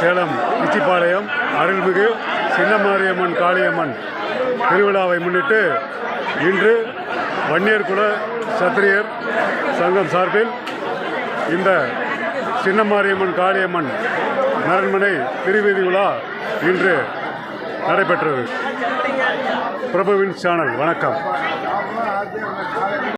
சேலம் இச்சிப்பாளையம் அருள்மிகு சின்னமாரியம்மன் காளியம்மன் திருவிழாவை முன்னிட்டு இன்று வன்னியர்குல சத்திரியர் சங்கம் சார்பில் இந்த சின்னமாரியம்மன் காளியம்மன் நரண்மனை திருவிதி விழா இன்று நடைபெற்றது. பிரபுவின் சேனல் வணக்கம்.